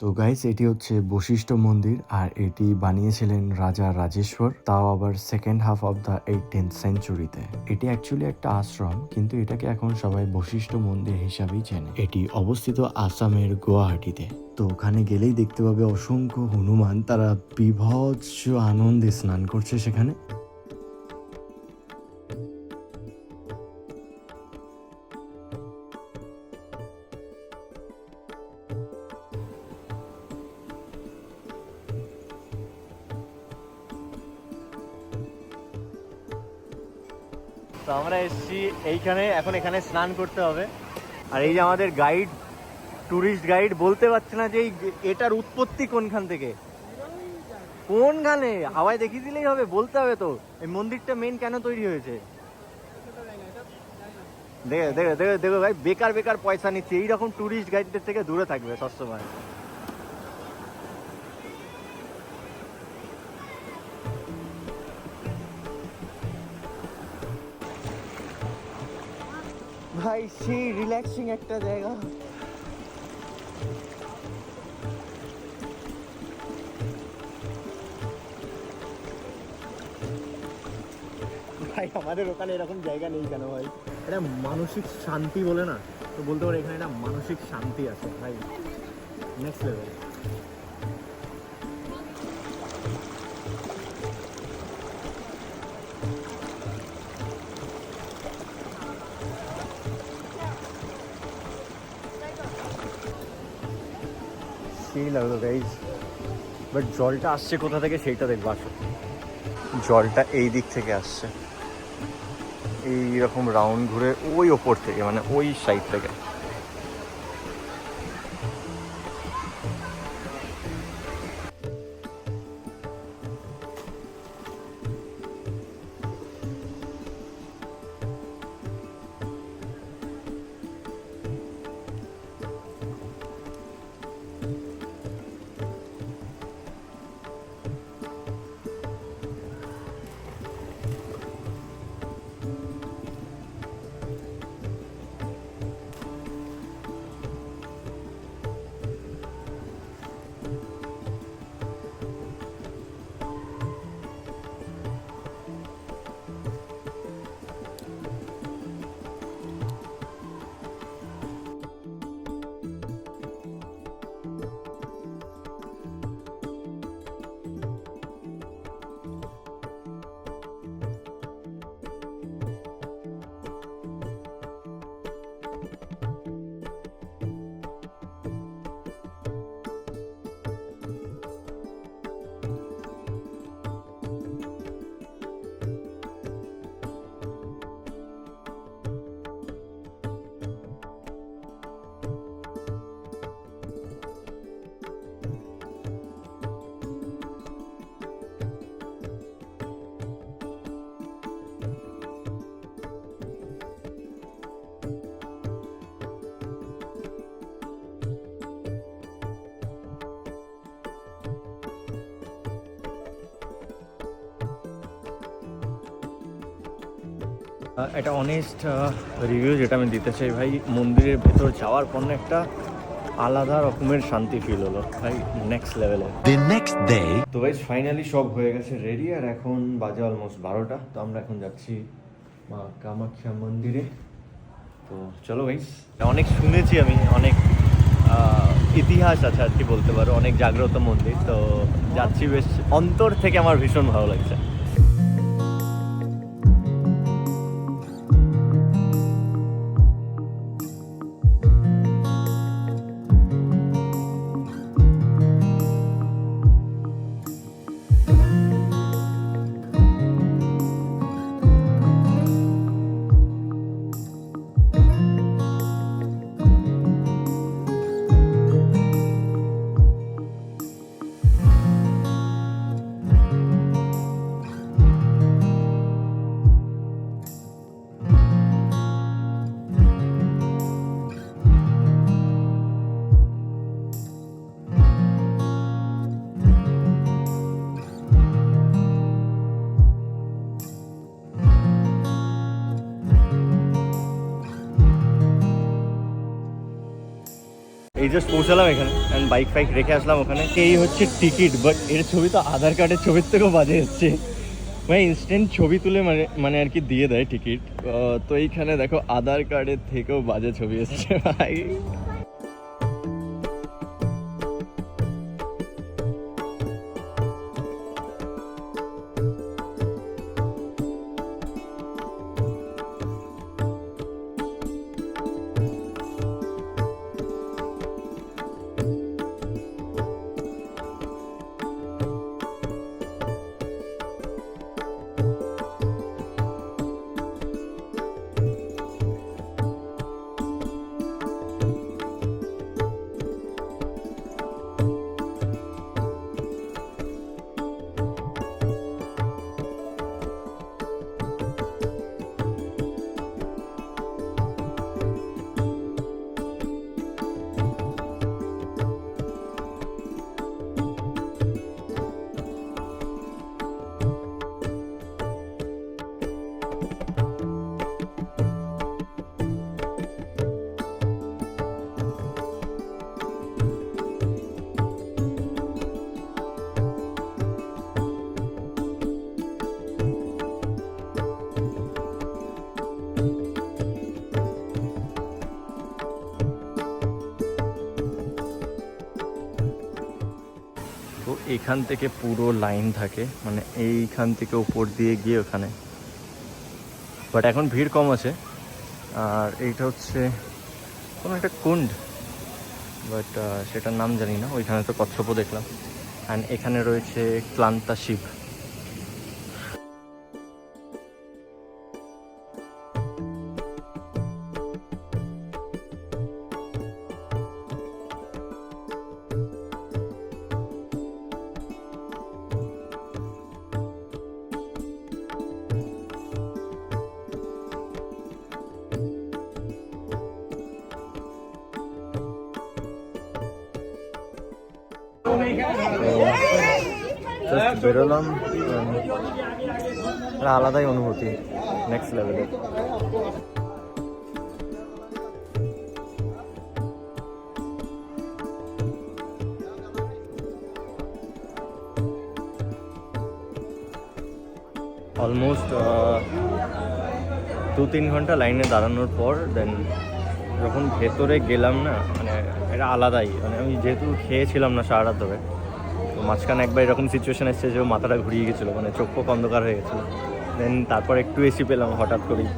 তো গাইস এটি হচ্ছে বশিষ্ঠ মন্দির আর এটি বানিয়েছিলেন রাজা রাজেশ্বর, তাও আবার second half of the eighteenth সেঞ্চুরিতে এটি অ্যাকচুয়ালি একটা আশ্রম, কিন্তু এটাকে এখন সবাই বশিষ্ঠ মন্দির হিসাবেই চেনে। এটি অবস্থিত আসামের গুয়াহাটিতে। তো ওখানে গেলেই দেখতে পাবে অসংখ্য হনুমান, তারা বিভৎস আনন্দে স্নান করছে সেখানে। তো আমরা এসেছি এইখানে, এখন এখানে স্নান করতে হবে। আর এই যে আমাদের গাইড ট্যুরিস্ট গাইড বলতে পারছে না যে এটার উৎপত্তি কোনখান থেকে? কোনখানে? হাওয়ায় দেখিয়ে দিলেই হবে, বলতে হবে তো। এই মন্দিরটা মেন কেন তৈরি হয়েছে? দেখো দেখো দেখো দেখো ভাই, বেকার বেকার পয়সা নিচ্ছে। এইরকম ট্যুরিস্ট গাইডদের থেকে দূরে থাকবে সবসময়। ভাই, সেই রিল্যাক্সিং একটা জায়গা। ভাই, আমাদের ওখানে এরকম জায়গা নেই কেন ভাই? এটা মানসিক শান্তি বলে না। তো বলতে পারো এখানে একটা মানসিক শান্তি আছে, ভাই। নেক্সট লেভেল সেই লাগল গাইজ বাট জলটা আসছে কোথা থেকে সেইটা দেখব, আসো। জলটা এই দিক থেকে আসছে। এই রকম রাউন্ড ঘুরে ওই ওপর থেকে মানে ওই সাইড থেকে। একটা অনেস্ট রিভিউ যেটা আমি দিতে চাই ভাই মন্দিরের ভেতর যাওয়ার পর একটা আলাদা রকমের শান্তি ফিল হলো ভাই নেক্সট লেভেলে The next day, তো ভাই ফাইনালি সব হয়ে গেছে রেডি আর এখন বাজে অলমোস্ট বারোটা তো আমরা এখন যাচ্ছি মা কামাখ্যা মন্দিরে। তো চলো ভাই অনেক শুনেছি আমি অনেক ইতিহাস আছে আর কি বলতে পারো অনেক জাগ্রত মন্দির তো যাচ্ছি বেশ অন্তর থেকে আমার ভীষণ ভালো লাগছে। জাস্ট পৌঁছালাম এখানে অ্যান্ড বাইক ফাইক রেখে আসলাম ওখানে। এই হচ্ছে টিকিট বাট এর ছবি তো আধার কার্ডের ছবির থেকেও বাজে এসছে মানে ইনস্ট্যান্ট ছবি তুলে মানে মানে আর কি দিয়ে দেয় টিকিট তো এইখানে দেখো আধার কার্ডের থেকেও বাজে ছবি এসছে, ভাই। এখান থেকে পুরো লাইন থাকে মানে এইখান থেকে উপর দিয়ে গিয়ে ওখানে। বাট এখন ভিড় কম আছে। আর এইটা হচ্ছে কোনো একটা কুণ্ড। বাট সেটার নাম জানি না। ওইখানে তো কচ্ছপও দেখলাম। অ্যান্ড এখানে রয়েছে ক্লান্তা শিব। জাস্ট বেরোলাম আলাদাই অনুভূতি নেক্সট লেভেলে অলমোস্ট দু তিন ঘণ্টা লাইনে দাঁড়ানোর পর দেন যখন ভেতরে গেলাম না এটা আলাদাই। মানে আমি যেহেতু খেয়েছিলাম না সারা ধরে, তো মাঝখানে একবার এরকম সিচুয়েশন এসেছে যে মাথাটা ঘুরিয়ে গেছিল মানে চোখ অন্ধকার হয়ে গেছিল। দেন তারপর একটু এসি পেলাম হঠাৎ করেই।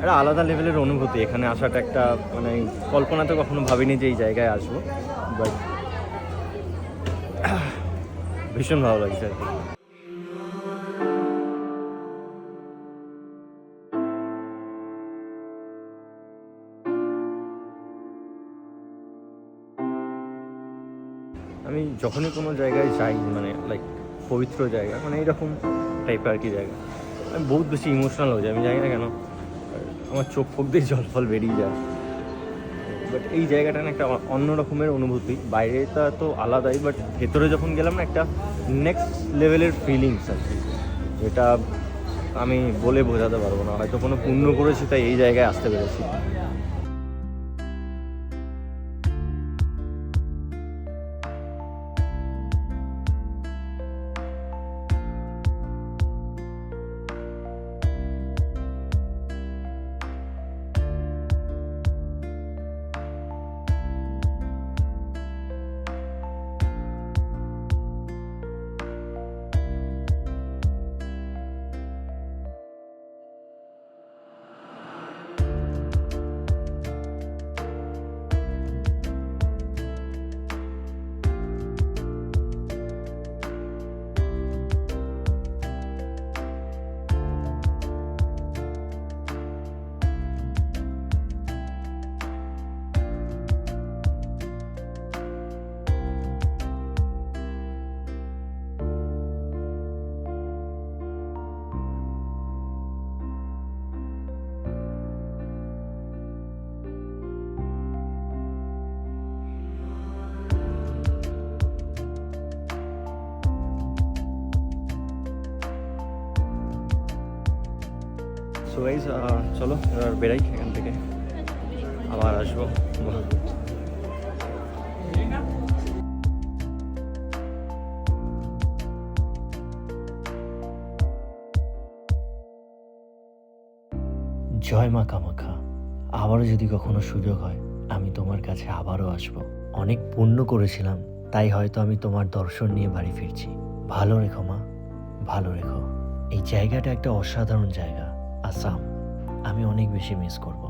একটা আলাদা লেভেলের অনুভূতি। এখানে আসাটা একটা মানে কল্পনাতে কখনো ভাবিনি যে এই জায়গায় আসব বাট ভীষণ ভালো লাগছে আর কি। যখনই কোনো জায়গায় যাই মানে লাইক পবিত্র জায়গা মানে এইরকম টাইপের আর কি জায়গা। আমি বহুত বেশি ইমোশনাল হয়ে যাই, আমি জানি না কেন। আমার চোখ ফোক দিয়ে জল ফল বেরিয়ে যায়। বাট এই জায়গাটা না একটা অন্য রকমের অনুভূতি। বাইরেটা তো আলাদাই বাট ভেতরে যখন গেলাম না, একটা নেক্সট লেভেলের ফিলিংস আর কি। যেটা আমি বলে বোঝাতে পারব না। হয়তো কোনো পুণ্য করেছি, তাই এই জায়গায় আসতে পেরেছি। সো গাইজ চলো, এবার বেরাই এখান থেকে। আবার আসব। জয় মা কামাখ্যা। আবারও যদি কখনো সুযোগ হয়, আমি তোমার কাছে আবারও আসব। অনেক পুণ্য করেছিলাম, তাই হয়তো আমি তোমার দর্শন নিয়ে বাড়ি ফিরছি। ভালো রেখো মা, ভালো রেখো। এই জায়গাটা একটা অসাধারণ জায়গা। আসাম আমি অনেক বেশি মিস করব।